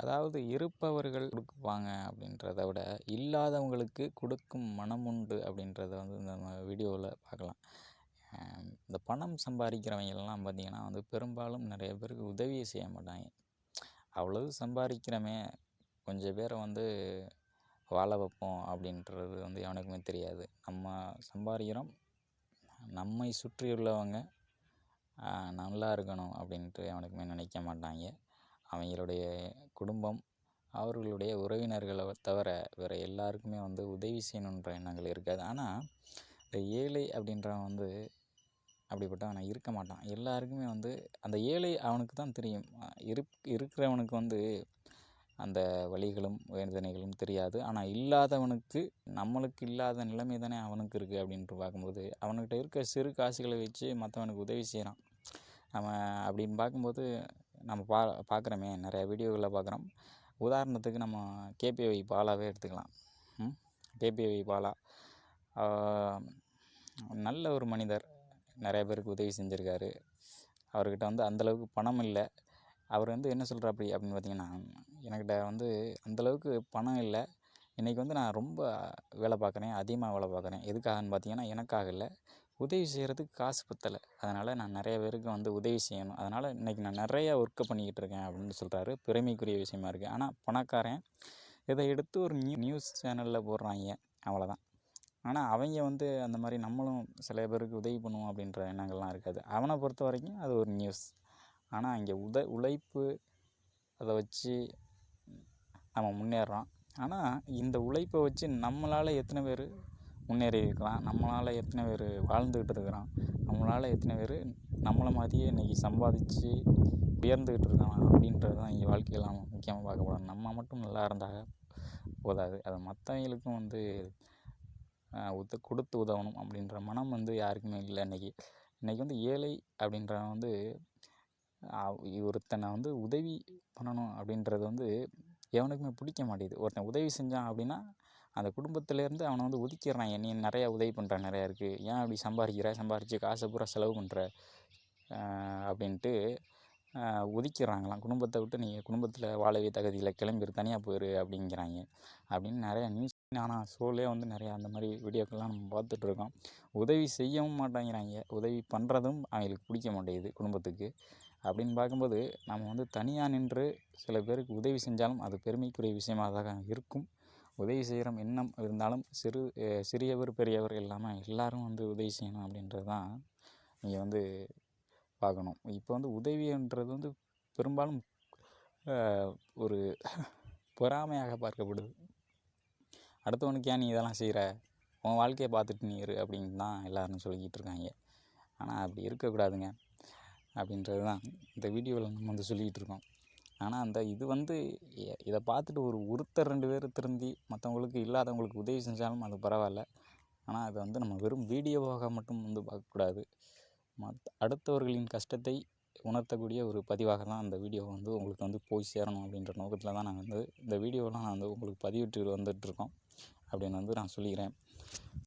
அதாவது இருப்பவர்கள் கொடுப்பாங்க அப்படின்றத விட இல்லாதவங்களுக்கு கொடுக்கும் மனம் உண்டு அப்படின்றத வந்து நம்ம வீடியோவில் பார்க்கலாம். இந்த பணம் சம்பாதிக்கிறவங்கெல்லாம் பார்த்திங்கன்னா வந்து பெரும்பாலும் நிறைய பேருக்கு உதவியை செய்ய மாட்டாங்க. அவ்வளவு சம்பாதிக்கிறமே கொஞ்சம் பேரை வந்து வாழ வைப்போம் அப்படின்றது வந்து எவனுக்குமே தெரியாது. நம்ம சம்பாதிக்கிறோம் நம்மை சுற்றியுள்ளவங்க நல்லா இருக்கணும் அப்படின்ட்டு எவனுக்குமே நினைக்க மாட்டாங்க. அவங்களுடைய குடும்பம் அவர்களுடைய உறவினர்களை தவிர வேறு எல்லாருக்குமே வந்து உதவி செய்யணுன்ற எண்ணங்கள் இருக்காது. ஆனால் இந்த ஏழை அப்படின்றவன் வந்து அப்படிப்பட்டவன் இருக்க மாட்டான். எல்லாருக்குமே வந்து அந்த ஏழை அவனுக்கு தான் தெரியும். இருக் இருக்கிறவனுக்கு வந்து அந்த வழிகளும் வேதனைகளும் தெரியாது. ஆனால் இல்லாதவனுக்கு நம்மளுக்கு இல்லாத நிலைமை தானே அவனுக்கு இருக்குது அப்படின்ட்டு பார்க்கும்போது அவனுக்கிட்ட இருக்க சிறு காசுகளை வச்சு மற்றவனுக்கு உதவி செய்கிறான் நம்ம அப்படின்னு பார்க்கும்போது நம்ம பா பார்க்குறோமே நிறையா வீடியோகளை பார்க்குறோம் உதாரணத்துக்கு நம்ம கேபிஒய் பாலாவே எடுத்துக்கலாம். கேபிஒய் பாலா. நல்ல ஒரு மனிதர். நிறைய பேருக்கு உதவி செஞ்சுருக்காரு. அவர்கிட்ட வந்து அந்தளவுக்கு பணம் இல்லை. அவர் வந்து என்ன சொல்கிறாப்படி அப்படின்னு பார்த்தீங்கன்னா எனக்கிட்ட வந்து அந்தளவுக்கு பணம் இல்லை. இன்றைக்கி வந்து நான் ரொம்ப வேலை பார்க்குறேன் அதிகமாக வேலை பார்க்குறேன் எதுக்காகன்னு பார்த்தீங்கன்னா எனக்காக இல்லை. உதவி செய்கிறதுக்கு காசு பத்தலை. அதனால் நான் நிறைய பேருக்கு வந்து உதவி செய்யணும். அதனால் இன்றைக்கி நான் நிறைய ஒர்க்கை பண்ணிக்கிட்டு இருக்கேன் அப்படின்னு சொல்கிறாரு பெருமைக்குரிய விஷயமா இருக்குது ஆனால் பணக்காரன் இதை எடுத்து ஒரு நியூ நியூஸ் சேனலில் போடுறாங்க. அவ்வளோதான் ஆனால் அவங்க வந்து அந்த மாதிரி நம்மளும் சில பேருக்கு உதவி பண்ணுவோம் அப்படின்ற எண்ணங்கள்லாம் இருக்காது. அவனை பொறுத்த வரைக்கும் அது ஒரு நியூஸ் ஆனால் இங்கே உத உழைப்பு அதை வச்சு நம்ம முன்னேறுறோம் ஆனால் இந்த உழைப்பை வச்சு நம்மளால் எத்தனை பேர் முன்னேறி இருக்கலாம் நம்மளால் எத்தனை பேர் வாழ்ந்துக்கிட்டு இருக்கிறோம்? நம்மளால் எத்தனை பேர் நம்மளை மாதிரியே இன்றைக்கி சம்பாதிச்சு உயர்ந்துக்கிட்டு இருக்கான் அப்படின்றது தான் இங்கே வாழ்க்கையில் நம்ம முக்கியமாக பார்க்க போகிறோம் நம்ம மட்டும் நல்லா இருந்தால் போதாது. அது மற்றவங்களுக்கும் வந்து உத கொடுத்து உதவணும் அப்படின்ற மனம் வந்து யாருக்குமே இல்லை இன்றைக்கி இன்றைக்கி வந்து ஏழை அப்படின்றவன் வந்து ஒருத்தனை வந்து உதவி பண்ணணும் அப்படின்றது வந்து எவனுக்குமே பிடிக்க மாட்டேங்குது. ஒருத்தன் உதவி செஞ்சான் அப்படின்னா அந்த குடும்பத்துலேருந்து அவனை வந்து ஒதுக்கிடுறான். நீ நிறையா உதவி பண்ணுறான் நிறையா இருக்குது ஏன் அப்படி சம்பாதிக்கிற? சம்பாரித்து காசை பூரா செலவு பண்ணுற அப்படின்ட்டு ஆஹ் ஒதுக்கிடுறாங்களாம். குடும்பத்தை விட்டு நீ குடும்பத்தில் வாழவே தகுதியில் கிளம்பிரு தனியாக போயிரு அப்படிங்கிறாங்க. அப்படின்னு நிறையா நியூஸ் ஆனால் ஷோலே வந்து நிறையா அந்த மாதிரி வீடியோக்கள்லாம் நம்ம பார்த்துட்ருக்கோம் உதவி செய்யவும் மாட்டேங்கிறாங்க. உதவி பண்ணுறதும் அவங்களுக்கு பிடிக்க மாட்டேங்குது குடும்பத்துக்கு. அப்படின்னு பார்க்கும்போது நம்ம வந்து தனியாக நின்று சில பேருக்கு உதவி செஞ்சாலும் அது பெருமைக்குரிய விஷயமாக தான் இருக்கும். உதவி செய்கிற எண்ணம் இருந்தாலும் சிறு சிறியவர் பெரியவர் இல்லாமல் எல்லாரும் வந்து உதவி செய்யணும் அப்படின்றது தான் நீங்கள் வந்து பார்க்கணும். இப்போ வந்து உதவின்றது வந்து பெரும்பாலும் ஒரு பொறாமையாக பார்க்கப்படுது. அடுத்தவனுக்கு ஏன் நீ இதெல்லாம் செய்கிற உன் வாழ்க்கையை பார்த்துட்டு நீ இரு அப்படின்னு தான் எல்லோரும் சொல்லிக்கிட்டு இருக்காங்க. ஆனால் அப்படி இருக்கக்கூடாதுங்க. அப்படின்றது தான் இந்த வீடியோவில் நம்ம வந்து சொல்லிக்கிட்டு இருக்கோம். ஆனால் அந்த இது வந்து இதை பார்த்துட்டு ஒரு ஒருத்தர் ரெண்டு பேர் திருந்தி மற்றவங்களுக்கு இல்லாதவங்களுக்கு உதவி செஞ்சாலும் அது பரவாயில்ல. ஆனால் அதை வந்து நம்ம வெறும் வீடியோவாக மட்டும் வந்து பார்க்கக்கூடாது மத் அடுத்தவர்களின் கஷ்டத்தை உணர்த்தக்கூடிய ஒரு பதிவாக தான் அந்த வீடியோ வந்து உங்களுக்கு வந்து போய் சேரணும் அப்படின்ற நோக்கத்தில் தான் நாங்கள் வந்து இந்த வீடியோவெலாம் நான் வந்து உங்களுக்கு பதிவிட்டு வந்துட்டுருக்கோம் அப்படின்னு வந்து நான் சொல்லிக்கிறேன்.